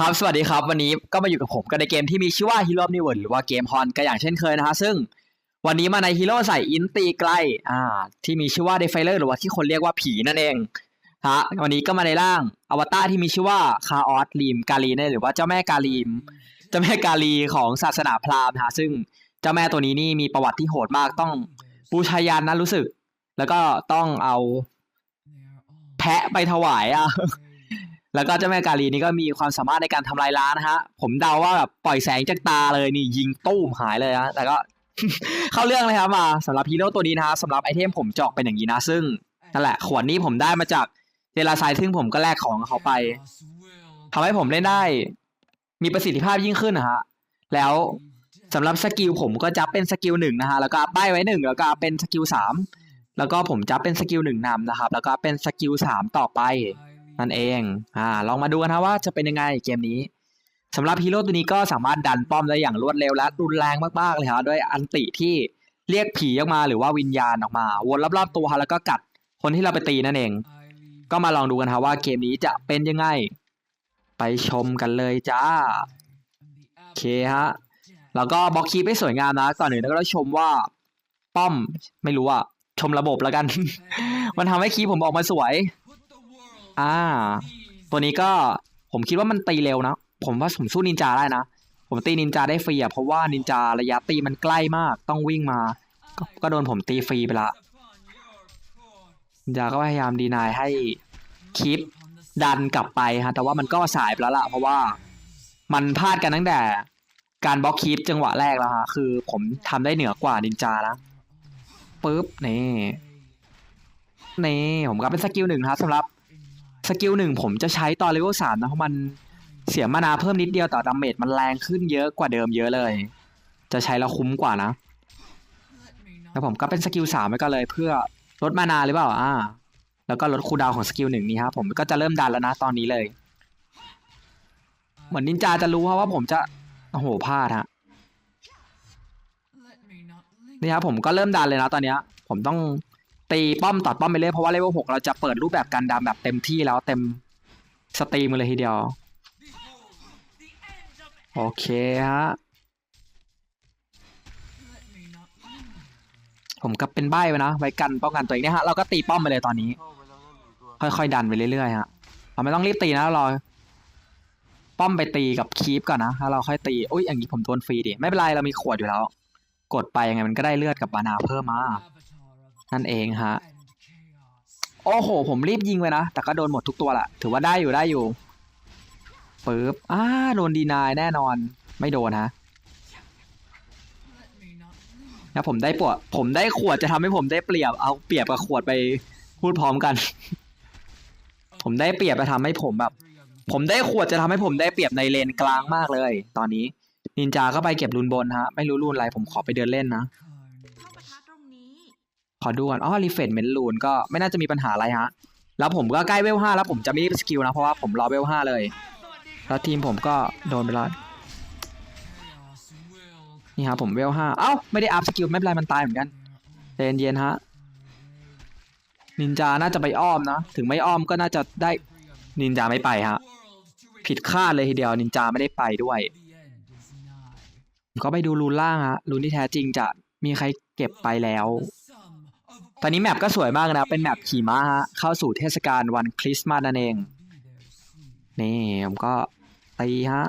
ครับ สวัสดีครับ วันนี้ก็มาอยู่กับผมกันในเกมที่มีชื่อว่า Hero of New World หรือว่าเกมฮอนก็อย่างเช่นเคยนะฮะ ซึ่งวันนี้มาในฮีโร่ใส่อินตีใกลอ่า ที่มีชื่อว่าเดฟไฟเลอร์หรือว่าที่คนเรียกว่าผีนั่นเอง ฮะ วันนี้ก็มาในร่างอวตารที่มีชื่อว่าคาออสลีมกาลีนั่นหรือว่าเจ้าแม่กาลีม เจ้าแม่กาลีของศาสนาพราหมณ์นะฮะ ซึ่งเจ้าแม่ตัวนี้นี่มีประวัติที่โหดมากต้องบูชายันนะรู้สึก แล้วก็ต้องเอาแพะไปถวายอะ แล้วก็เจ้าแม่กาลีนี่ก็มีความสามารถในการทำลายล้างนะฮะ ผมเดาว่าแบบปล่อยแสงจากตาเลยนี่ยิงตู้มหายเลยนะแต่ก็ เข้าเรื่องเลยครับมาสำหรับฮีโร่ตัวนี้นะฮะสำหรับไอเทมผมจะอกเป็นอย่างนี้นะ ซึ่งนั่นแหละขวดนี้ผมได้มาจากเดลาไซซึ่งผมก็แลกของเขาไปทำให้ผมเล่นได้ มีประสิทธิภาพยิ่งขึ้นนะฮะแล้วสำหรับสกิลผมก็จะเป็นสกิลหนึ่งนะฮะแล้วก็ป้ายไว้หนึ่งแล้วก็เป็นสกิลสามแล้วก็ผมจะเป็นสกิลหนึ่งนำนะครับ แล้วก็เป็นสกิลสามต่อไป นั่นเองอ่าลองมาดูกันนะว่าจะเป็นยังไงเกมนี้สำหรับฮีโร่ตัวนี้ก็สามารถดันป้อมได้อย่างรวดเร็วและรุนแรงมากๆเลยครับด้วยอันติที่เรียกผีออกมาหรือว่าวิญญาณออกมา วนรอบๆตัวแล้วก็กัดคนที่เราไปตีนั่นเอง ก็มาลองดูกันครับว่าเกมนี้จะเป็นยังไง ไปชมกันเลยจ้าโอเคฮะแล้วก็บล็อกคีปสวยงามนะก่อนอื่นเราก็ต้องชมว่า ป้อมไม่รู้อะชมระบบแล้วกัน มันทำให้คีผมออกมาสวย อ่า ตัวนี้ก็ผมคิดว่ามันตีเร็วนะ ผมว่าผมสู้นินจาได้นะ ผมตีนินจาได้ฟรีอะเพราะว่านินจาระยะตีมันใกล้มาก ต้องวิ่งมาก็ก็โดนผมตีฟรีไปละนินจาก็พยายามดีนายให้คลิปดันกลับไปฮะ แต่ว่ามันก็สายไปแล้วล่ะ เพราะว่ามันพลาดกันตั้งแต่ การบล็อกคลิปจังหวะแรกแล้วฮะ คือผมทำได้เหนือกว่านินจานะปึ๊บนี่นี่ผมก็เป็นสกิลหนึ่งนะครับสำหรับ สกิลหนึ่งผมจะใช้ตอนเลเวลสามนะเพราะมันเสียมานาเพิ่มนิดเดียวแต่ดาเมจมันแรงขึ้นเยอะกว่าเดิมเยอะเลย จะใช้แล้วคุ้มกว่านะแล้วผมก็เป็นสกิลสามไปก็เลย เพื่อลดมานาหรือเปล่าอ่า แล้วก็ลดคูดาวของสกิลหนึ่งนี้ครับผมก็จะเริ่มดันแล้วนะตอนนี้เลย เหมือนนินจาจะรู้ครับว่าผมจะโอ้โหพลาดฮะนี่ครับผมก็เริ่มดันเลยนะตอนเนี้ย ผมต้อง ตีป้อมตัดป้อมไปเรื่อยเพราะว่าเลเวลหกเราจะเปิดรูปแบบการดำแบบเต็มที่แล้วเต็มสตรีมเลยทีเดียว โอเคฮะผมก็เป็นใบ้ไปนะ ไว้กันป้องกันตัวเองเนี่ยฮะเราก็ตีป้อมไปเลยตอนนี้ ค่อยๆดันไปเรื่อยๆฮะเราไม่ต้องรีบตีนะเรารอป้อมไปตีกับคีปก่อนนะแล้วเราค่อยตีอุ้ยอย่างนี้ผมโดนฟรีดิไม่เป็นไรเรามีขวดอยู่แล้ว กดไปยังไงมันก็ได้เลือดกับมานาเพิ่มมา นั่นเองฮะ โอ้โห ผมรีบยิงไปนะ แต่ก็โดนหมดทุกตัวละถือว่าได้อยู่ได้อยู่ปึ๊บอ้าโดนดีนายแน่นอน ไม่โดนฮะนะผมได้ปวดผมได้ขวดจะทำให้ผมได้เปรียบ เอาเปรียบกับขวดไปพูดพร้อมกัน ผมได้เปรียบจะทำให้ผมแบบ ผมได้ขวดจะทำให้ผมได้เปรียบในเลนกลางมากเลย ตอนนี้นินจาก็ไปเก็บรูนบนฮะ ไม่รู้รูนอะไรผมขอไปเดินเล่นนะ เข้าปะทะตรงนี้ ขอดูก่อนอ๋อรีเฟนเมนลูนก็ไม่น่าจะมีปัญหาอะไรฮะ แล้วผมก็ใกล้เวลห้าแล้วผมจะไม่รีบสกิลนะ เพราะว่าผมรอเวลห้าเลย แล้วทีมผมก็โดนไปแล้วนี่ฮะผมเวลห้าเอ้า ไม่ได้อัพสกิลไม่เป็นไรมันตายเหมือนกันใจเย็นฮะ นินจาน่าจะไปอ้อมนะ ถึงไม่อ้อมก็น่าจะได้นินจาไม่ไปฮะ ผิดคาดเลยทีเดียวนินจาไม่ได้ไปด้วยก็ไปดูรูนล่างฮะรูนที่แท้จริงจะมีใครเก็บไปแล้ว อนนี้แมปก็สวยมากนะ เป็นแมปขี่ม้าฮะ เข้าสู่เทศกาลวันคริสต์มาสนั่นเอง นี่ผมก็ตีฮะ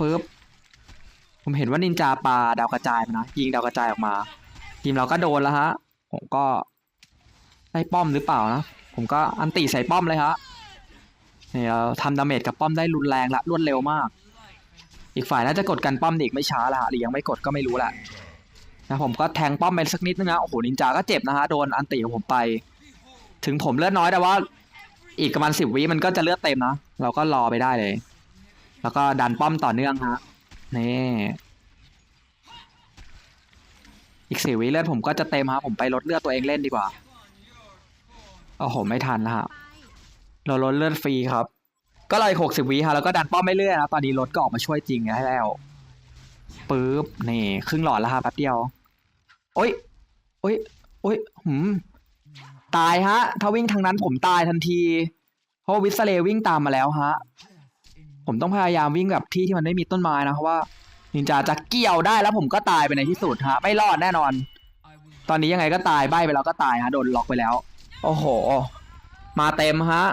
ปึ๊บ ผมเห็นว่านินจาปลาดาวกระจายนะ ยิงดาวกระจายออกมา ทีมเราก็โดนแล้วฮะ ผมก็ได้ป้อมหรือเปล่านะ ผมก็อันติใส่ป้อมเลยฮะ นี่เราทำดาเมจกับป้อมได้รุนแรงละรวดเร็วมาก อีกฝ่ายน่าจะกดกันป้อมอีกไม่ช้าละฮะหรือยังไม่กดก็ไม่รู้แหละ นะผมก็แทงป้อมไปสักนิดนึงนะโอ้โหนินจาก็เจ็บนะฮะโดนอันติของผมไป ถึงผมเลือดน้อยแต่ว่า อีกประมาณสิบวิมันก็จะเลือดเต็มนะเราก็รอไปได้เลย แล้วก็ดันป้อมต่อเนื่องฮะนี่อีกสี่วิเลือดผมก็จะเต็มฮะผมไปลดเลือดตัวเองเล่นดีกว่าโอ้โหไม่ทันนะฮะเราลดเลือดฟรีครับ ก็เลยหกสิบวิฮะแล้วก็ดันป้อมไม่เรื่อยนะตอนนี้รถก็ออกมาช่วยจริงแล้วปึ๊บนี่ครึ่งหลอดแล้วฮะแป๊บเดียว โอ้ยโอ้ยโอ้ยหืมตายฮะ ถ้าวิ่งทางนั้นผมตายทันที เพราะวิสเลวิ่งตามมาแล้วฮะ ผมต้องพยายามวิ่งแบบที่ที่มันไม่มีต้นไม้นะเพราะว่านินจาจะเกี่ยวได้แล้วผมก็ตายไปในที่สุดฮะ ไม่รอดแน่นอน ตอนนี้ยังไงก็ตายใบไปแล้วก็ตายฮะโดนล็อกไปแล้ว โอ้โห มาเต็มฮะ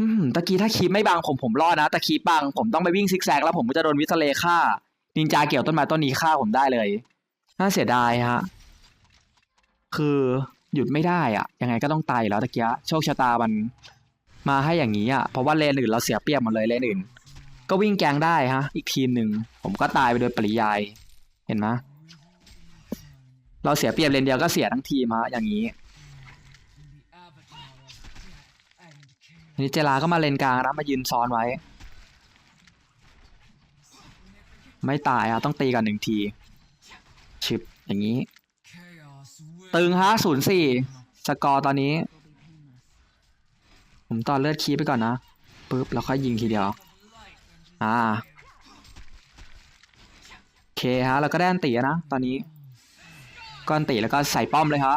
อืมตะกี้ถ้าคีบไม่บังผมผมรอดนะตะคีบบังผมต้องไปวิ่งซิกแซกแล้วผมก็จะโดนวิสเลฆ่านินจาเกี่ยวต้นไม้ต้นนี้ฆ่าผมได้เลย น่าเสียดายฮะ คือหยุดไม่ได้อะยังไงก็ต้องตายอยู่แล้วตะกี้โชคชะตามันมาให้อย่างนี้อะเพราะว่าเลนอื่นเราเสียเปรียบหมดเลยเลนอื่น ก็วิ่งแกงได้ฮะ อีกทีมหนึ่งผมก็ตายไปโดยปริยาย เห็นไหมเราเสียเปรียบเลนเดียวก็เสียทั้งทีมฮะอย่างนี้นี้เจลาก็มาเลนกลางนะมายืนซ้อนไว้ ไม่ตายอะต้องตีกันหนึ่งที อย่างนี้ ตึงฮะศูนย์สี่สกอร์ตอนนี้ ผมต่อเลือดคีย์ไปก่อนนะปุ๊บแล้วค่อยยิงทีเดียว อ่าโอเคฮะแล้วก็ได้อันตีนะ ตอนนี้ก็อันตีแล้วก็ใส่ป้อมเลยฮะ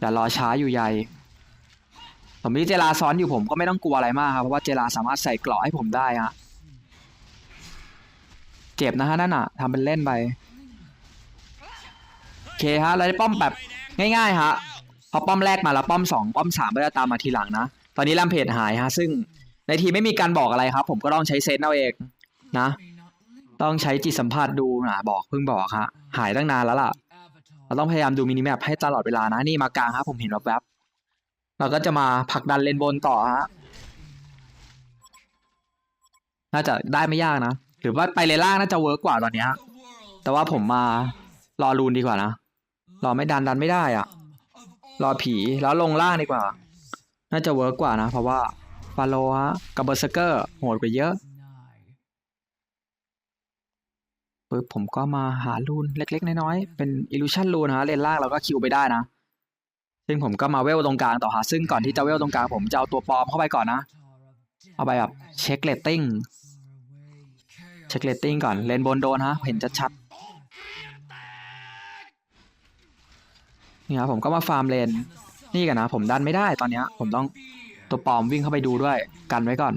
อย่ารอช้าอยู่ใหญ่ ผมมีเจลาซ้อนอยู่ผมก็ไม่ต้องกลัวอะไรมากครับเพราะว่าเจลาสามารถใส่เกราะให้ผมได้ฮะเจ็บนะฮะนั่นน่ะทำเป็นเล่นไปโอเคฮะเราได้ป้อมแบบง่ายๆฮะพอป้อมแรกมาแล้วป้อมสองป้อมสามก็จะตามมาทีหลังนะตอนนี้ลมเพจหายฮะซึ่งในทีไม่มีการบอกอะไรครับ ผมก็ต้องใช้เซนส์เอาเองนะ ต้องใช้จิตสัมผัสดูนะบอกเพิ่งบอกฮะหายตั้งนานแล้วล่ะ เราต้องพยายามดูมินิแมปให้ตลอดเวลานะนี่มากลางครับผมเห็นแวบๆเราก็จะมาผลักดันเลนบนต่อฮะน่าจะได้ไม่ยากนะหรือว่าไปเลนล่างน่าจะเวิร์กกว่าตอนนี้แต่ว่าผมมารอรูนดีกว่านะ รอไม่ดันดันไม่ได้อะรอผีแล้วลงล่างดีกว่า น่าจะเวิร์กกว่านะ เพราะว่าฟาโลฮะกับเบอร์เซเกอร์โหดกว่าเยอะปึ๊บผมก็มาหารูนเล็ก ๆ น้อยๆเป็นอิลูชันรูนฮะเลนล่างเราก็คิวไปได้นะ ซึ่งผมก็มาเวลตรงกลางต่อฮะซึ่งก่อนที่จะเวลตรงกลางผมจะเอาตัวปลอมเข้าไปก่อนนะ เอาไปแบบเช็คเลตติ้งเช็คเลตติ้งก่อนเลนบนโดนฮะเห็นชัด นี่ครับผมก็มาฟาร์มเลนนี่กันนะ ผมดันไม่ได้ตอนเนี้ย ผมต้องตัวปลอมวิ่งเข้าไปดูด้วยกันไว้ก่อน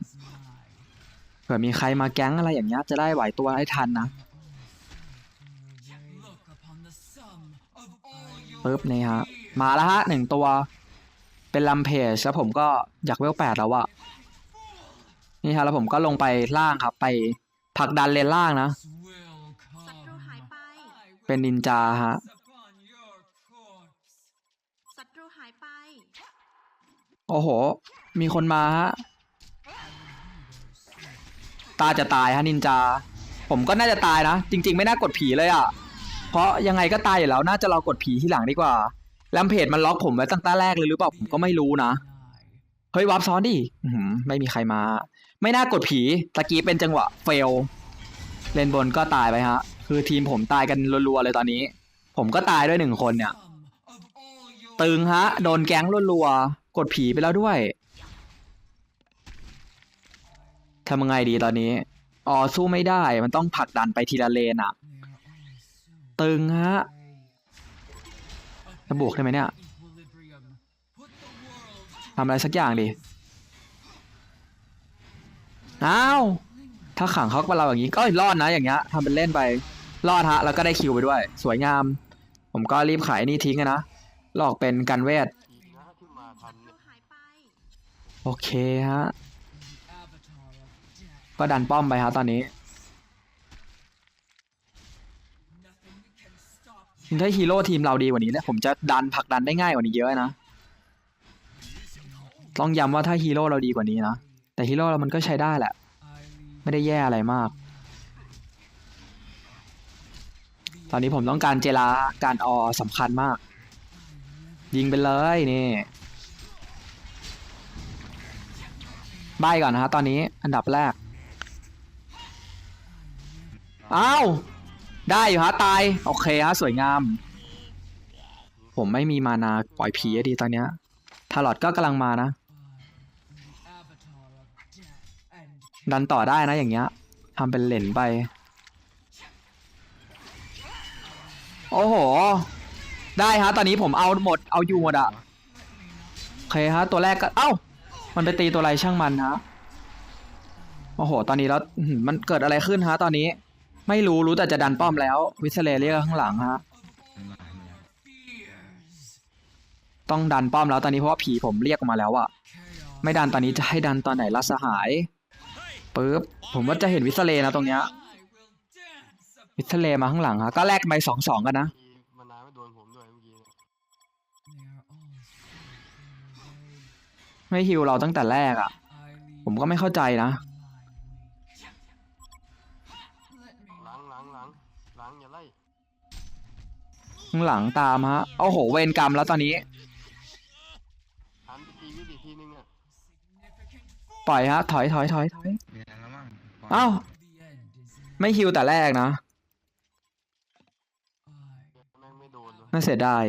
เผื่อมีใครมาแก๊งอะไรอย่างเงี้ยจะได้ไหวตัวให้ทันนะปึ๊บนี่ฮะมาแล้วฮะหนึ่งตัวเป็นลัมเพจแล้วผมก็อยากเวลแปดแล้วอะนี่ฮะแล้วผมก็ลงไปล่างครับ ไปผลักดันเลนล่างนะศัตรูหายไปเป็นนินจาฮะ ศัตรูหายไป โอ้โห มีคนมาฮะ ตาจะตายฮะนินจา ผมก็น่าจะตายนะ จริง ๆ ไม่น่ากดผีเลยอะ่ะ เพราะยังไงก็ตายอยู่แล้ว น่าจะรอกดผีที่หลังดีกว่า แลมเพจมันล็อกผมไว้ตั้งแต่แรกเลยหรือเปล่า ผมก็ไม่รู้นะ เฮ้ยวับซ้อนดิไม่มีใครมา ไม่น่ากดผีตะกี้เป็นจังหวะเฟล เลนบนก็ตายไปฮะ คือทีมผมตายกันรัวๆเลยตอนนี้ ผมก็ตายด้วยหนึ่งคนเนี่ย ตึงฮะ โดนแก๊งรัวๆ กดผีไปแล้วด้วยทำยังไงดีตอนนี้ อ๋อสู้ไม่ได้ มันต้องผลักดันไปทีละเลนอะตึงฮะจะบวกได้ไหมเนี่ยทำอะไรสักอย่างดิอ้าว ถ้าขังเขากับเราอย่างนี้ก็รอดนะอย่างเงี้ยทำเป็นเล่นไป รอดฮะ แล้วก็ได้คิวไปด้วย สวยงาม ผมก็รีบขายนี่ทิ้งนะ หลอกเป็นกันเวท โอเคฮะ ก็ดันป้อมไปฮะตอนนี้ถ้าฮีโร่ทีมเราดีกว่านี้เนี่ยผมจะดันผลักดันได้ง่ายกว่านี้เยอะนะ ต้องย้ำว่าถ้าฮีโร่เราดีกว่านี้นะ แต่ฮีโร่เรามันก็ใช้ได้แหละ ไม่ได้แย่อะไรมาก ตอนนี้ผมต้องการเจลาการออสำคัญมาก ยิงไปเลยนี่ ใบก่อนนะฮะตอนนี้อันดับแรกอ้าวได้อยู่ฮะตาย โอเคฮะสวยงาม ผมไม่มีมานาปล่อยผีดีตอนเนี้ยทารอดก็กำลังมานะ ดันต่อได้นะอย่างเงี้ยทำเป็นเหลนไป โอ้โห ได้ฮะตอนนี้ผมเอาหมดเอาอยู่หมดอะโอเคฮะตัวแรกก็ เอ้า มันไปตีตัวอะไรช่างมันฮะโอ้โห ตอนนี้แล้วมันเกิดอะไรขึ้นฮะ ตอนนี้ ไม่รู้รู้แต่จะดันป้อมแล้ว วิสเลเรียกข้างหลังฮะ ต้องดันป้อมแล้วตอนนี้เพราะว่าผีผมเรียกมาแล้วอะไม่ดันตอนนี้จะให้ดันตอนไหนล่ะสหายปึ๊บผมว่าจะเห็นวิสเลนะตรงเนี้ยวิสเลมาข้างหลังฮะก็แลกไปสองสองกันนะ ทีมานาวไม่โดนผมด้วยเมื่อกี้เนี่ย ไม่ฮิวเราตั้งแต่แรกอะผมก็ไม่เข้าใจนะหลังหลังหลังหลังอย่าไล่ข้างหลังตามฮะโอ้โหเวรกรรมแล้วตอนนี้หันไปตีวิทย์อีกทีนึงอะปล่อยฮะ ถอยถอยถอยถอยมีอะไรแล้วมั้งเอ้าไม่ฮิวแต่แรกนะแม่งไม่โดนเลยน่าเสียดาย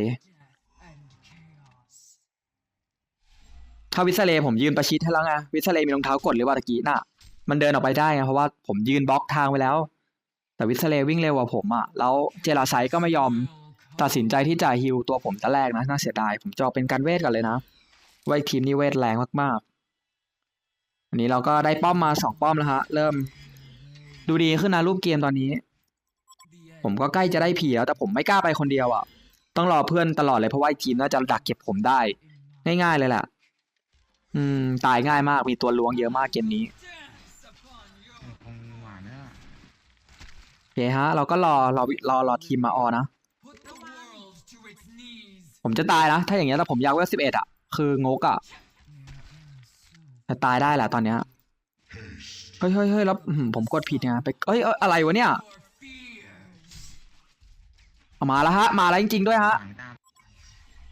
ถ้าวิสเลผมยืนประชิดให้แล้วไงวิสเลมีรองเท้ากดหรือว่าตะกี้น่ะ มันเดินออกไปได้ไงเพราะว่าผมยืนบล็อกทางไว้แล้ว แต่วิสเลวิ่งเร็วกว่าผมอะแล้วเจลาไซก็ไม่ยอมตัดสินใจที่จะฮิวตัวผมแต่แรกนะน่าเสียดายผมจะเอเป็นการเวทกันเลยนะว่าทีมนี้เวทแรงมากๆ อันนี้เราก็ได้ป้อมมาสองป้อมแล้วฮะเริ่ม ดูดีขึ้นนะรูปเกมตอนนี้ ผมก็ใกล้จะได้ผีแล้วแต่ผมไม่กล้าไปคนเดียวอะต้องรอเพื่อนตลอดเลยเพราะว่าทีมน่าจะดักเก็บผมได้ ง่ายๆเลยแหละ อืม ตายง่ายมาก มีตัวล้วงเยอะมากเกมนี้คงหวานเนี่ยโอเคฮะ เราก็รอรอรอรอทีมมาออนะ ผมจะตายนะ ถ้าอย่างเงี้ยแต่ผมอยากเวลสิบเอ็ดอะ คืองกอะแต่ตายได้แหละตอนเนี้ย เฮ้ยเฮ้ยเฮ้ยแล้วอื้อหือผมกดผิดไงไปเอ้ยเอ้ยอะไรวะเนี่ยเอามาแล้วฮะ มาแล้วจริงๆด้วยฮะหางตาม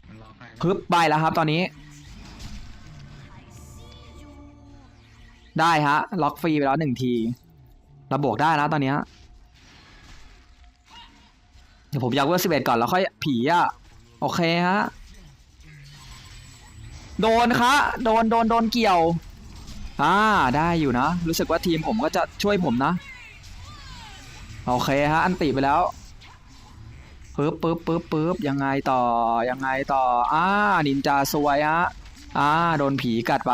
มันรอใครพึบไปแล้วครับตอนนี้ ได้ฮะ ล็อกฟรีไปแล้วหนึ่งทีเราบวกได้นะตอนเนี้ยเดี๋ยวผมอยากเวอร์สิบเอ็ดก่อนแล้วค่อยผีอะ โอเคฮะ โดนคะ โดนโดนโดนเกี่ยวอ่าได้อยู่นะ รู้สึกว่าทีมผมก็จะช่วยผมนะ โอเคฮะ อันติไปแล้วปึ๊บปึ๊บปึ๊บปึ๊บยังไงต่อ ยังไงต่อ อ่า นินจาซวยฮะ อ่า โดนผีกัดไป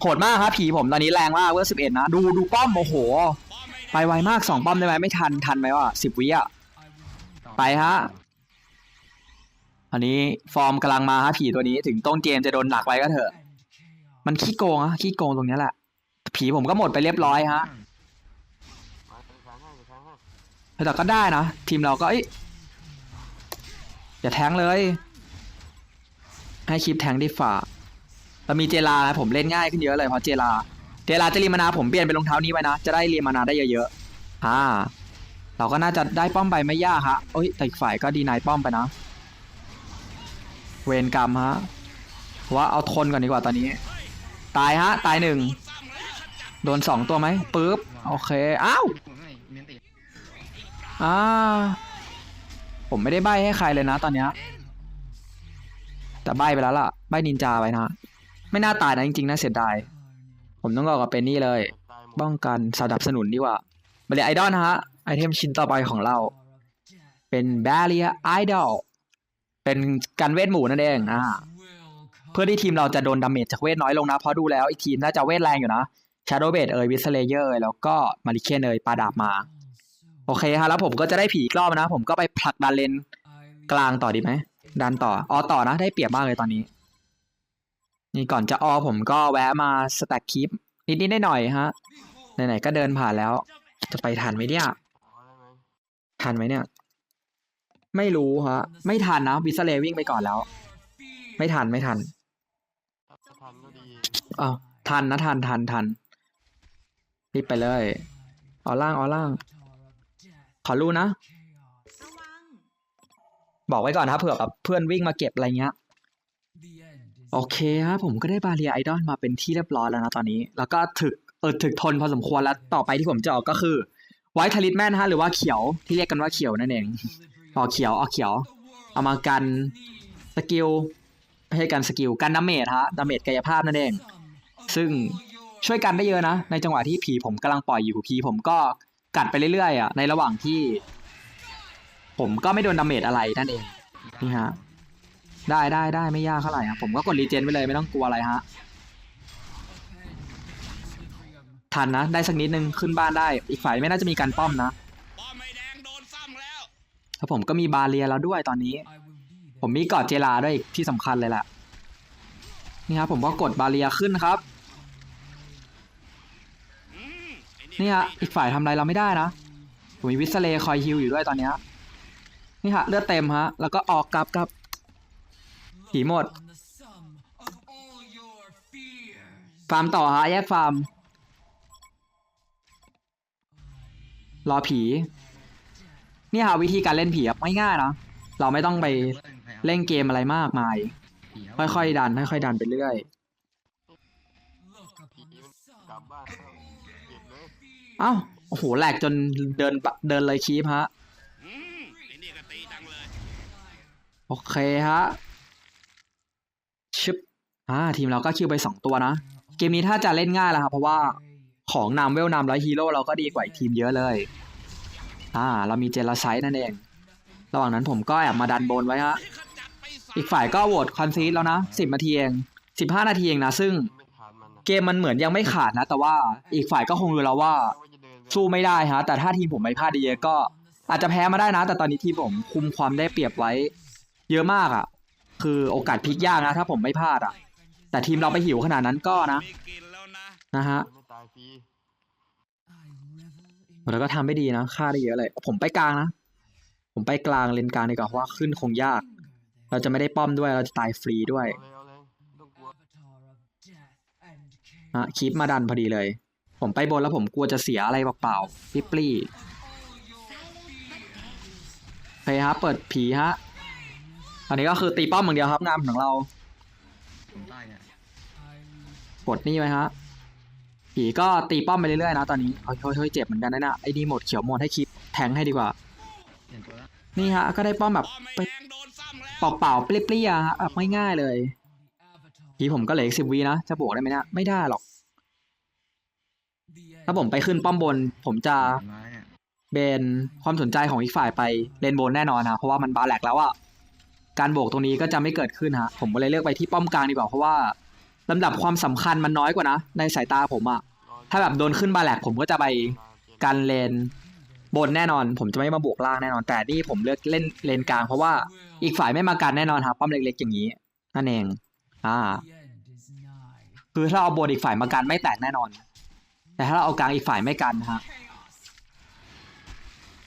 โหดมากครับผีผมตอนนี้แรงมากเวอร์สิบเอ็ดนะ ดูดูป้อมโอ้โห ไปไวมากสองป้อมได้ไหมไม่ทันทันไหมวะสิบวิอะไปฮะอันนี้ฟอร์มกำลังมาฮะผีตัวนี้ถึงต้นเกมจะโดนหนักไปก็เถอะ มันขี้โกงอะขี้โกงตรงนี้แหละ ผีผมก็หมดไปเรียบร้อยฮะแต่ก็ได้นะทีมเราก็เอ้ยอย่าแทงเลย ให้คลิปแทงดีฝ่า เรามีเจลานะผมเล่นง่ายขึ้นเยอะเลยเพราะเจลา เจลาจะรีมานาผมเปลี่ยนเป็นรองเท้านี้ไว้นะ จะได้รีมานาได้เยอะๆอ่าเราก็น่าจะได้ป้อมไปไม่ยากฮะเอ้ยแต่อีกฝ่ายก็ดีนายป้อมไปนะ เวรกรรมฮะว่าเอาทนก่อนดีกว่าตอนนี้ ตายฮะ ตายหนึ่งโดนสองตัวไหมปึ๊บโอเคอ้าวอ่าผมไม่ได้ใบให้ใครเลยนะตอนเนี้ยแต่ใบไปแล้วล่ะ ใบนินจาไปนะ ไม่น่าตายนะจริงๆนะเสียดาย ผมต้องบอกกับเป็นนี่เลย ป้องกันสนับสนุนดีกว่าบริไอดอลนะฮะ ไอเทมชิ้นต่อไปของเรา เป็น Barrier Idol เป็นการเวทหมู่นั่นเองอ่าเพื่อที่ทีมเราจะโดนดาเมจจากเวทน้อยลงนะ เพราะดูแล้วอีกทีมน่าจะเวทแรงอยู่นะ Shadow b a d เอ่ย w i s l a y e r เอ่ยแล้วก็มาริเคนเอ่ยปาดาบมา โอเคฮะแล้วผมก็จะได้ผีอีกรอบนะ ผมก็ไปผลักดันเลนกลางต่อดีไหมดันต่อออต่อนะ ได้เปรียบมากเลยตอนนี้ นี่ก่อนจะออผมก็แวะมาสแต็กคลิปนิดๆหน่อยๆฮะไหนๆก็เดินผ่านแล้ว จะไปทันไหมเนี่ยทันไหมเนี่ย ไม่รู้ฮะ ไม่ทันนะวิสเลวิ่งไปก่อนแล้ว ไม่ทันไม่ทันอ้าวทันนะทันทันทันรีบไปเลยเอล่างเอล่าง ขอรู้นะ บอกไว้ก่อนนะเผื่อแบบเพื่อนวิ่งมาเก็บอะไรเงี้ย โอเคฮะผมก็ได้บาเรียไอดอลมาเป็นที่เรียบร้อยแล้วนะตอนนี้ แล้วก็ถึกเออถึกทนพอสมควรแล้วต่อไปที่ผมจะออกก็คือไวท์ทลิตแมนฮะหรือว่าเขียวที่เรียกกันว่าเขียวนั่นเองออกเขียวออกเขียว เอามากันสกิลไม่ใช่กันสกิลกันดาเมจฮะดาเมจกายภาพนั่นเอง ซึ่งช่วยกันได้เยอะนะ ในจังหวะที่ผีผมกำลังปล่อยอยู่ผีผมก็กัดไปเรื่อยๆอะในระหว่างที่ ผมก็ไม่โดนดาเมจอะไรนั่นเองนี่ฮะ ได้ได้ได้ไม่ยากเท่าไหร่อะผมก็กดรีเจนไปเลยไม่ต้องกลัวอะไรฮะทันนะ ได้สักนิดนึงขึ้นบ้านได้ อีกฝ่ายไม่น่าจะมีการป้อมนะแล้วผมก็มีบาเรียแล้วด้วยตอนนี้ ผมมีกอดเจลาด้วยที่สำคัญเลยแหละนี่ครับผมก็กดบาเรียขึ้นครับนี่ฮะอีกฝ่ายทำอะไรเราไม่ได้นะผมมีวิสเลคอยฮิลอยู่ด้วยตอนนี้นี่ฮะเลือดเต็มฮะ แล้วก็ออกกลับกลับ ผีหมด ฟาร์มต่อฮะแยกฟาร์ม รอผี นี่ฮะวิธีการเล่นผีครับง่ายๆนะ เราไม่ต้องไปเล่นเกมอะไรมากมาย ค่อยๆดัน ค่อยๆดันไปเรื่อยผีมันกลับบ้านแล้วเก็บเลยเอ้า โอ้โห แหลกจนเดินปะเดินเลยคีปฮะอืมไอ้นี่ก็ตีจังเลยโอเคฮะชึบ อ่าทีมเราก็คิวไปสองตัวนะ เกมนี้ถ้าจะเล่นง่ายแล้วครับเพราะว่าของนำเวลนำแล้วฮีโร่เราก็ดีกว่าอีกทีมเยอะเลย อ่า เรามีเจลาไซต์นั่นเอง ระหว่างนั้นผมก็แอบมาดันบนไว้ฮะ อีกฝ่ายก็โหวตคอนซีดแล้วนะสิบนาทีเองสิบห้านาทีเองนะ ซึ่งเกมมันเหมือนยังไม่ขาดนะ แต่ว่าอีกฝ่ายก็คงรู้แล้วว่าสู้ไม่ได้ฮะ แต่ถ้าทีมผมไม่พลาดดีๆก็อาจจะแพ้มาได้นะ แต่ตอนนี้ทีมผมคุมความได้เปรียบไว้ เยอะมากอะ คือโอกาสพลิกยากนะ ถ้าผมไม่พลาดอะ แต่ทีมเราไปหิวขนาดนั้นก็นะนะฮะไม่ตายฟรีแล้วก็ทำไม่ดีนะฆ่าได้เยอะเลย ผมไปกลางนะ ผมไปกลางเลนกลางดีกว่าเพราะว่าขึ้นคงยาก เราจะไม่ได้ป้อมด้วยเราจะตายฟรีด้วยเอะคลิปมาดันพอดีเลย ผมไปบนแล้วผมกลัวจะเสียอะไรเปล่าๆปลี่ๆโอเคฮะเปิดผีฮะอันนี้ก็คือตีป้อมอย่างเดียวครับงานของเรา ใต้เนี่ยกดนี่ไว้ฮะผีก็ตีป้อมไปเรื่อยๆนะตอนนี้เฮ้ยเฮ้ยเฮ้ยเจ็บเหมือนกันนะเนี่ยไอ้นี่หมดเขียวหมดให้คลิปแทงให้ดีกว่า เห็นตัวแล้วนี่ฮะ ก็ได้ป้อมแบบป้อมไม่ไปแดงโดนซ้ำแล้วเปล่าๆเปรี้ยๆฮะแบบง่ายๆเลยผีผมก็เหลืออีกสิบวีนะ จะบวกได้ไหมเนะไม่ได้หรอก ถ้าผมไปขึ้นป้อมบน ผมจะเห็นไม้เนี่ยเบนความสนใจของอีกฝ่ายไปเลนบนแน่นอนนะเพราะว่ามันบาแหลกแล้วอะ การโบกตรงนี้ก็จะไม่เกิดขึ้นฮะผมก็เลยเลือกไปที่ป้อมกลางดีกว่าเพราะว่าลำดับความสำคัญมันน้อยกว่านะ ในสายตาผมอะถ้าแบบโดนขึ้นบาแหลกผมก็จะไปกันเลนบนแน่นอน ผมจะไม่มาบวกล่างแน่นอน แต่นี่ผมเลือกเล่นเลนกลางเพราะว่าอีกฝ่ายไม่มากันแน่นอนครับป้อมเล็ก ๆ อย่างนี้นั่นเอง อ่า คือถ้าเอาบนอีกฝ่ายมากันไม่แตกแน่นอน แต่ถ้าเราเอากลางอีกฝ่ายไม่กันนะฮะ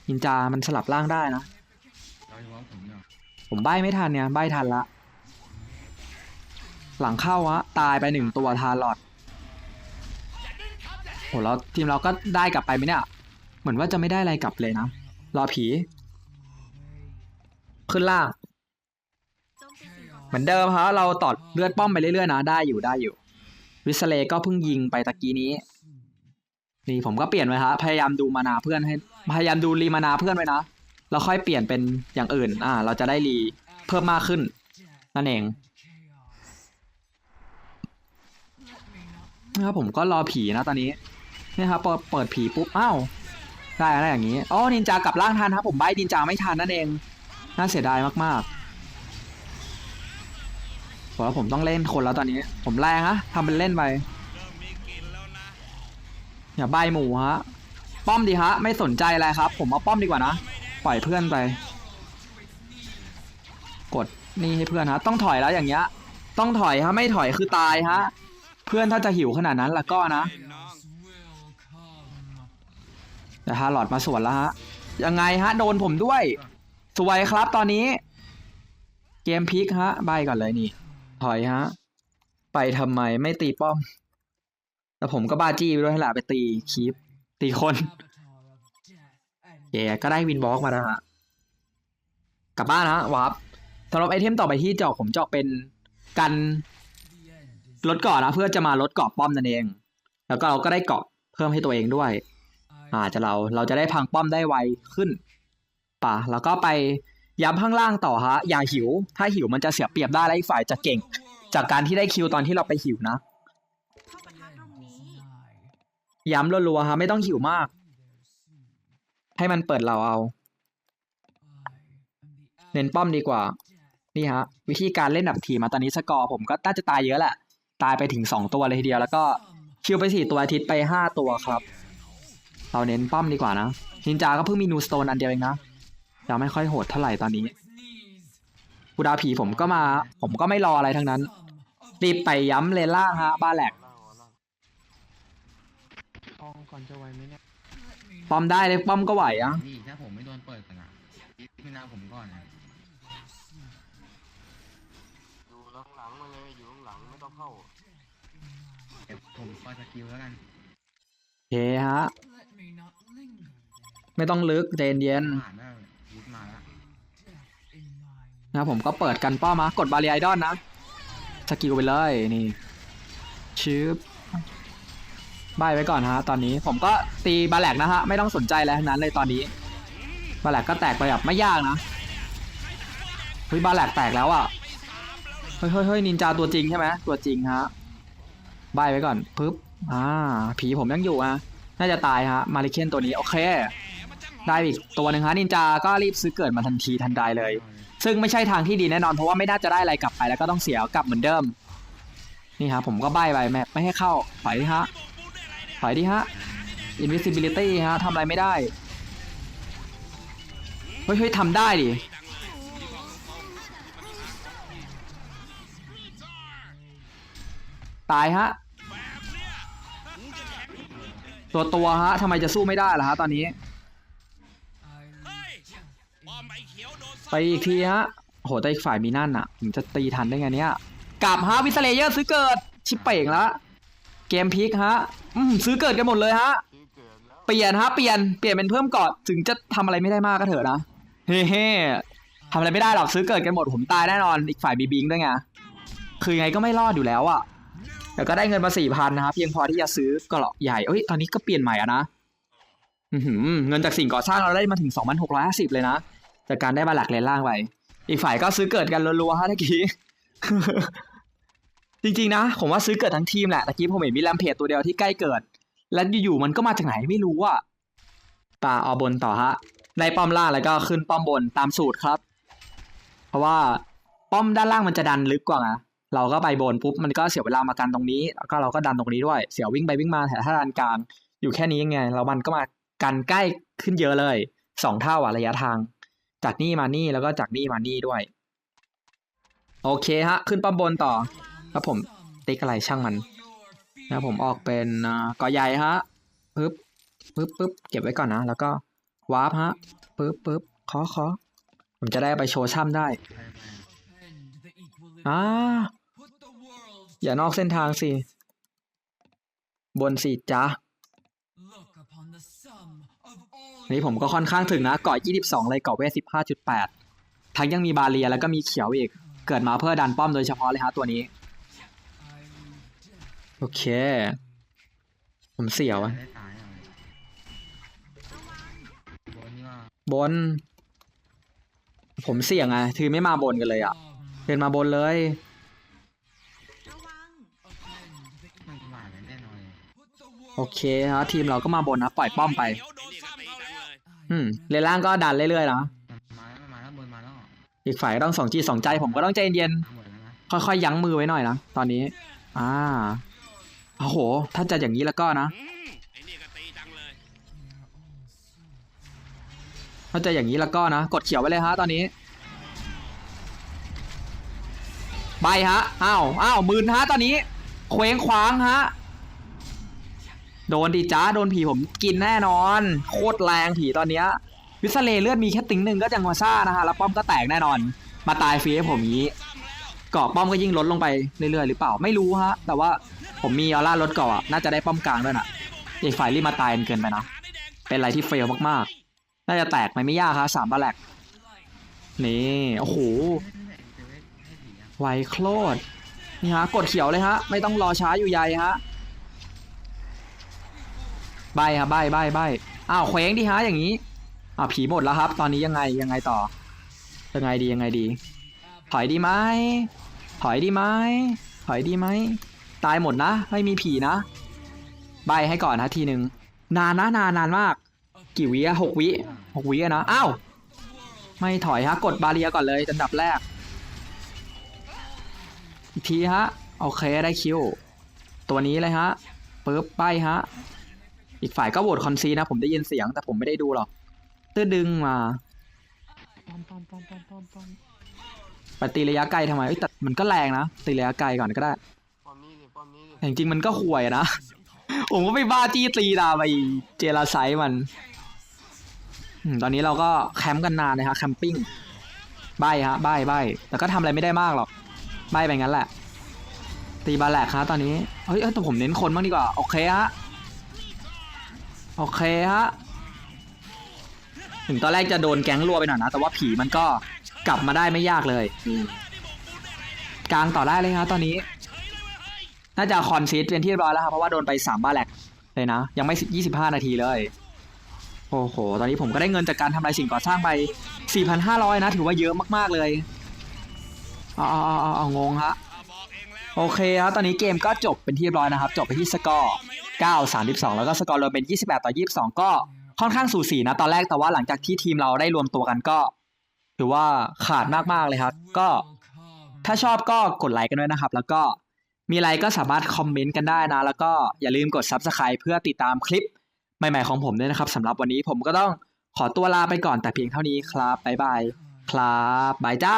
นินจามันสลับล่างได้นะ เราจะว่าผมเนี่ย ผมใบไม่ทันเนี่ยใบทันละ หลังเข้าฮะตายไปหนึ่งตัวทารอดโหแล้วทีมเราก็ได้กลับไปไหมเนี่ย เหมือนว่าจะไม่ได้อะไรกลับเลยนะ รอผี ขึ้นล่าง เหมือนเดิมฮะเราตอดเลือดป้อมไปเรื่อยๆนะ ได้อยู่ได้อยู่ วิสเลก็เพิ่งยิงไปตะกี้นี้ นี่ผมก็เปลี่ยนไว้ฮะ พยายามดูมานาเพื่อนให้ พยายามดูรีมานาเพื่อนไว้นะ แล้วค่อยเปลี่ยนเป็นอย่างอื่น อ่า เราจะได้รีเพิ่มมากขึ้น นั่นเองนะครับผมก็รอผีนะตอนนี้นี่ครับพอเปิดผีปุ๊บอ้าวได้อะไรอย่างนี้อ๋อนินจากลับร่างทันครับผมใบนินจาไม่ทันนั่นเอง น่าเสียดายมากๆบอกว่าผมต้องเล่นคนแล้วตอนนี้ ผมแรงฮะทำเป็นเล่นไปอย่าใบหมูฮะป้อมดีฮะ ไม่สนใจอะไรครับ ผมเอาป้อมดีกว่านะ ปล่อยเพื่อนไป กดนี่ให้เพื่อนฮะ ต้องถอยแล้วอย่างเงี้ย ต้องถอยฮะไม่ถอยคือตายฮะ เพื่อนถ้าจะหิวขนาดนั้นล้วก็นะน้องแต่ฮาร์ลอดมาสวนแล้วฮะ ยังไงฮะ โดนผมด้วย สวยครับตอนนี้ เกมพลิกฮะ ใบก่อนเลยนี่ ถอยฮะ ไปทำไมไม่ตีป้อมแล้วผมก็บ้าจี้ไปด้วยให้หละไปตีคีปตีคน เย่ก็ได้วินบล็อกมาแล้วฮะกลับบ้านฮะวาร์ปสำหรับไอเทมต่อไปที่เจาะผมเจาะเป็นกันลดเกาะนะเพื่อจะมาลดเกาะป้อมนั่นเอง แล้วก็เราก็ได้เกาะเพิ่มให้ตัวเองด้วย อ่าจะเราเราจะได้พังป้อมได้ไวขึ้นป่ะแล้วก็ไปย้ำข้างล่างต่อฮะอย่าหิว ถ้าหิวมันจะเสียเปรียบได้และอีกฝ่ายจะเก่ง จากการที่ได้คิวตอนที่เราไปหิวนะย้ำรัวๆฮะไม่ต้องหิวมาก ให้มันเปิดเราเอา เน้นป้อมดีกว่า นี่ฮะ วิธีการเล่นแบบทีมมาตอนนี้สกอร์ผมก็น่าจะตายเยอะแหละ ตายไปถึงสองตัวเลยทีเดียว แล้วก็คิวไปสี่ตัวอาทิตย์ไปห้าตัวครับ เราเน้นป้อมดีกว่านะนินจาก็เพิ่งมีนูสโตนอันเดียวเองนะยังไม่ค่อยโหดเท่าไหร่ตอนนี้กูดาผีผมก็มา ผมก็ไม่รออะไรทั้งนั้น รีบไปย้ำเลนล่างฮะบ้าแหลกทองก่อนจะไวไหมเนี่ย ป้อมได้เลยป้อมก็ไหวอะนี่ถ้าผมไม่โดนเปิดกันอะพี่นาผมก่อนนะอยู่หลังหลังมาเลยอยู่ข้างหลังไม่ต้องเข้าเดี๋ยวผมคอยสกิลแล้วกันโอเคฮะ ไม่ต้องลึกใจเย็นผ่านแล้วยุดมาแล้วๆนะผมก็เปิดกันป้อมมากดบาลีไอดอนนะ สกิลไปเลยนี่ชืบ ใบไว้ก่อนฮะตอนนี้ผมก็ตีบาแลกนะฮะไม่ต้องสนใจอะไรทั้งนั้นเลยตอนนี้ บาแลกก็แตกไปแบบไม่ยากนะเฮ้ยบาแลกแตกแล้วอะเฮ้ยเฮ้ยเฮ้ยนินจาตัวจริงใช่ไหมตัวจริงฮะใบไว้ก่อนปึ๊บอ่าผีผมยังอยู่อะน่าจะตายฮะมาริเคนตัวนี้โอเคได้อีกตัวหนึ่งฮะนินจาก็รีบซื้อเกิดมาทันทีทันใดเลย ซึ่งไม่ใช่ทางที่ดีแน่นอนเพราะว่าไม่น่าจะได้อะไรกลับไปแล้วก็ต้องเสียกลับเหมือนเดิม นี่ฮะผมก็ใบไปแมปไม่ให้เข้าถอยฮะ อยดิฮะ invisibility ฮะทำอะไรไม่ได้ เฮ้ยเฮ้ยทำได้ดิ ตายฮะ ตัวตัวฮะทำไมจะสู้ไม่ได้ล่ะฮะตอนนี้ ไปอีกทีฮะโหแต่อีกฝ่ายมีนั่นอะผมจะตีทันได้ไงเนี่ยกลับฮะวิสเลเยอร์ซื้อเกิด ชิปเป่งและ เกมพลิกฮะอืมซื้อเกิดกันหมดเลยฮะ เปลี่ยนฮะ เปลี่ยน เปลี่ยนเป็นเพิ่มเกาะถึงจะทำอะไรไม่ได้มากก็เถอะนะ เฮ้เฮ้ทำอะไรไม่ได้หรอกซื้อเกิดกันหมดผมตายแน่นอน อีกฝ่ายบีบิงด้วยไง คือยังไงก็ไม่รอดอยู่แล้วอะแต่ก็ได้เงินมาสี่พันนะครับเพียงพอที่จะซื้อเกราะใหญ่ เอ้ย ตอนนี้ก็เปลี่ยนใหม่อะนะอือหือเงินจากสิ่งก่อสร้างเราได้มาถึง 2,650 เลยนะ จากการได้มาหลักเลนล่างไป อีกฝ่ายก็ซื้อเกิดกันรัวๆฮะตะกี้ จริงๆนะ ผมว่าซื้อเกิดทั้งทีมแหละตะกี้ผมเห็นมีแรมเพจตัวเดียวที่ใกล้เกิด แล้วอยู่ๆมันก็มาจากไหนไม่รู้อะป่าเอาบนต่อฮะได้ป้อมล่างแล้วก็ขึ้นป้อมบนตามสูตรครับ เพราะว่าป้อมด้านล่างมันจะดันลึกกว่าไงเราก็ไปบนปุ๊บมันก็เสียเวลามากันตรงนี้แล้วก็เราก็ดันตรงนี้ด้วย เสียวิ่งไปวิ่งมาแต่ถ้าดันกลางอยู่แค่นี้ยังไงแล้วมันก็มากันใกล้ขึ้นเยอะเลยสองเท่าอะระยะทาง จากนี่มานี่แล้วก็จากนี่มานี่ด้วย โอเคฮะ ขึ้นป้อมบนต่อ แล้วผมติ๊กอะไรช่างมันแล้วผมออกเป็นกอใหญ่ฮะปึ๊บปึ๊บปึ๊บเก็บไว้ก่อนนะ แล้วก็วาร์ปฮะปึ๊บปึ๊บขอขอผมจะได้ไปโชว์ช่ำได้อ่าอย่านอกเส้นทางสิ บนสิจ้าอันนี้ผมก็ค่อนข้างถึงนะเกาะ22 เลยเกาะเวท15.8 ทั้งยังมีบาเรียแล้วก็มีเขียวอีก เกิดมาเพื่อดันป้อมโดยเฉพาะเลยฮะตัวนี้ โอเค ผมเสียวอะได้ตายเอาบนนี่ว่าบน ผมเสี่ยงไงคือไม่มาบนกันเลยอะเดินมาบนเลยระวังมันผ่านแน่นอนเลยโอเคฮะทีมเราก็มาบนนะปล่อยป้อมไปเขียวโดนซ้ำเขาแล้วอืมเลนล่างก็ดันเรื่อยๆนะมันมาแล้วมันมาแล้วบนมาแล้วอีกฝ่ายก็ต้องสองจีสองใจผมก็ต้องใจเย็นหมดแล้วนะๆค่อยๆยั้งมือไว้หน่อยนะตอนนี้ อ่าโอ้โหถ้าจะอย่างนี้แล้วก็นะอืมไอ้นี่ก็ตีจังเลยถ้าจะอย่างนี้แล้วก็นะ กดเขียวไว้เลยฮะตอนนี้ ใบฮะ อ้าว อ้าวมืนฮะตอนนี้ เคว้งคว้างฮะ โดนดิจ้าโดนผีผมกินแน่นอน โคตรแรงผีตอนเนี้ย วิสเลเลือดมีแค่ติ้งหนึ่งก็จังมาซ่านะฮะ แล้วป้อมก็แตกแน่นอน มาตายฟรีให้ผมอย่างนี้ เกาะป้อมก็ยิ่งลดลงไปเรื่อยๆหรือเปล่าไม่รู้ฮะ แต่ว่าผมมีออร่าลดเกาะน่าจะได้ป้อมกลางด้วยนะอีกฝ่ายรีบมาตายเกินไปนะเป็นอะไรที่เฟลมากๆ น่าจะแตกไหมไม่ยากครับสามบาแลกนี่โอ้โหไม่ได้เซเว่นให้ผีอะไวโคลดนี่ฮะกดเขียวเลยฮะ ไม่ต้องรอช้าอยู่ใยฮะใบฮะใบใบใบอ้าวเคว้งดิฮะอย่างนี้อ้าวผีหมดแล้วครับ ตอนนี้ยังไงยังไงต่อยังไงดียังไงดีถอยดีไหม ถอยดีไหมถอยดีไหม ตายหมดนะ ไม่มีผีนะ ใบให้ก่อนนะทีหนึ่งนานนะนานนานมาก กี่วิอะหกวิหกวิอะนะ อ้าว ไม่ถอยฮะ กดบาเรียก่อนเลยอันดับแรก อีกทีฮะ โอเคได้คิว ตัวนี้เลยฮะปึ๊บไปฮะ อีกฝ่ายก็โหวตคอนซีนะ ผมได้ยินเสียงแต่ผมไม่ได้ดูหรอกตื้อดึงมาปอมปอมปอมปอมปอมปอม ไปตีระยะไกลทำไมเอ้ยแต่มันก็แรงนะตีระยะไกลก่อนก็ได้ป้อมนี้ดิป้อมนี้ดิแต่จริงๆมันก็ห่วยอะนะ ผมก็ไม่บ้าจี้ตีดาไปเจลาไซต์มันอืมตอนนี้เราก็แคมป์กันนานนะฮะแคมปิ้งใบฮะใบใบแต่ก็ทำอะไรไม่ได้มากหรอกใบไปงั้นแหละ ตีบาแลกฮะตอนนี้เฮ้ยเอ้ยแต่ผมเน้นคนบ้างดีกว่าโอเคฮะโอเคฮะถึงตอนแรกจะโดนแก๊งรัวไปหน่อยนะ แต่ว่าผีมันก็ กลับมาได้ไม่ยากเลยอืมกลางต่อได้เลยฮะตอนนี้ น่าจะคอนซีดเป็นที่เรียบร้อยแล้วครับเพราะว่าโดนไปสามบ้าแหลกเลยนะ ยังไม่ยี่สิบห้านาทีเลย โอ้โห ตอนนี้ผมก็ได้เงินจากการทำลายสิ่งก่อสร้างไปสี่พันห้าร้อยนะ ถือว่าเยอะมากๆเลยเอาเอาเอาเอาเอางงฮะข้าบอกเองแล้วโอเคครับตอนนี้เกมก็จบเป็นที่เรียบร้อยนะครับ จบไปที่สกอร์9 32 แล้วก็สกอร์รวมเป็น 28 ต่อ 22 ก็ค่อนข้างสูสีนะ ตอนแรกแต่ว่าหลังจากที่ทีมเราได้รวมตัวกันก็ ถือว่าขาดมากๆเลยครับ ก็ถ้าชอบก็กดไลค์กันด้วยนะครับ แล้วก็มีอะไรก็สามารถคอมเมนต์กันได้นะ แล้วก็อย่าลืมกด Subscribe เพื่อติดตามคลิปใหม่ๆของผมด้วยนะครับสำหรับวันนี้ผมก็ต้องขอตัวลาไปก่อนแต่เพียงเท่านี้ครับบ๊ายบายครับบายจ้า